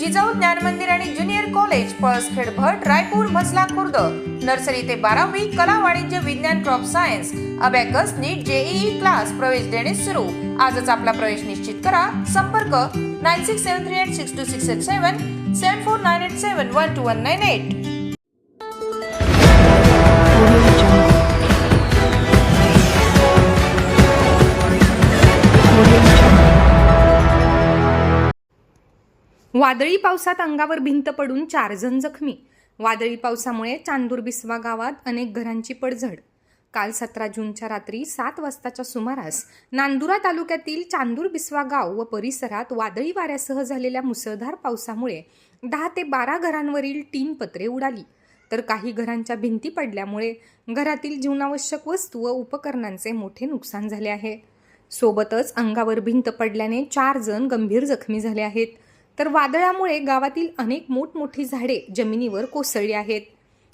जिजाऊ ज्ञान मंदिर आणि junior college Palaskhed Bhat Raipur Masla Khurd. Nursery ते बारावी कला वाणिज्य विज्ञान crop science. Abacus NEET JEE class प्रवेश देणे सुरू. आजच आपला प्रवेश निश्चित करा. संपर्क nine six seven three eight six two six eight seven seven four nine eight seven one two one nine eight. वादळी पावसात अंगावर भिंत पडून चार जण जखमी. वादळी पावसामुळे चांदूर बिस्वा गावात अनेक घरांची पडझड. काल सतरा जूनच्या रात्री सात वाजताच्या सुमारास नांदुरा तालुक्यातील चांदूर बिस्वा गाव व परिसरात वादळी वाऱ्यासह झालेल्या मुसळधार पावसामुळे दहा ते बारा घरांवरील तीन पत्रे उडाली. तर काही घरांच्या भिंती पडल्यामुळे घरातील जीवनावश्यक वस्तू व उपकरणांचे मोठे नुकसान झाले आहे. सोबतच अंगावर भिंत पडल्याने चार जण गंभीर जखमी झाले आहेत. तर वादळामुळे गावातील अनेक मोठमोठी झाडे जमिनीवर कोसळली आहेत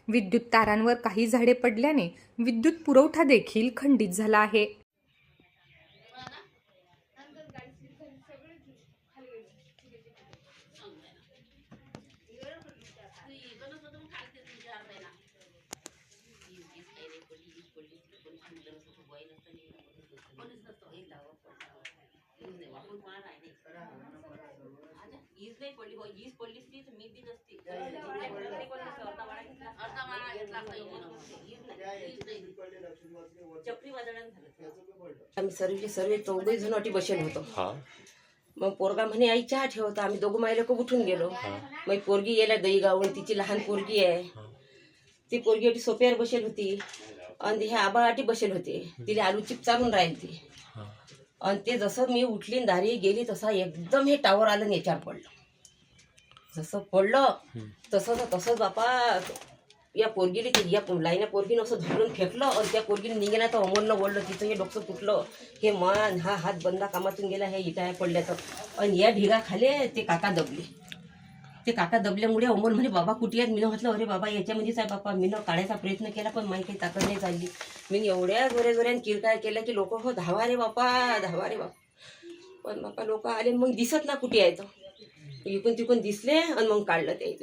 विद्युत तारांवर काही झाडे पडल्याने विद्युत पुरवठा देखील खंडित झाला आहे नाही पडली. हो हीच पडली तर मी अर्धा घेतला. वादळानं झालं. आम्ही सर्व सर्व चौघही जण अटी बसेल होतो. हा. मग पोरगा म्हणे आई चहा ठेवता आम्ही दोघं मायला उठून गेलो. मग पोरगी गेल्या दही गावून तिची लहान पोरगी आहे. ती पोरगी अटी सोप्यावर बसेल होती. आणि ह्या आबा अटी बसेल होते. तिला आलू चिप चालून राहील ती. आणि ते जसं मी उठली दारी गेली तसा एकदम हे टावर आलं आणि याच्यावर पडलं. जसं पडलं तसं तर तसंच बापा या पोरगीने ते या लाईना पोरगीनं असं धरून फेकलं आणि त्या पोरगीने निघेना तर अमोलनं ओढलं तिचं हे डोकं तुटलं. हे मान हा हात बंदा कामातून गेला हे इटा पडल्या तर. आणि या ढिगाखाले ते काका दबले. ते काका दबल्यामुळे अमोल म्हणे बाबा कुठे आहेत? मीनं म्हटलं अरे बाबा याच्यामध्येच आहे बाबा मीनं काढायचा प्रयत्न केला पण माही काही ताकद नाही चालली. मी एवढ्या जोऱ्या जोऱ्याने किरकाय केल्या की लोक हो धावा रे बापा धावा रे बापा. पण बापा लोक आले मग दिसत ना कुठे आहे तर इकून तिकून दिसले आणि मग काढलं ते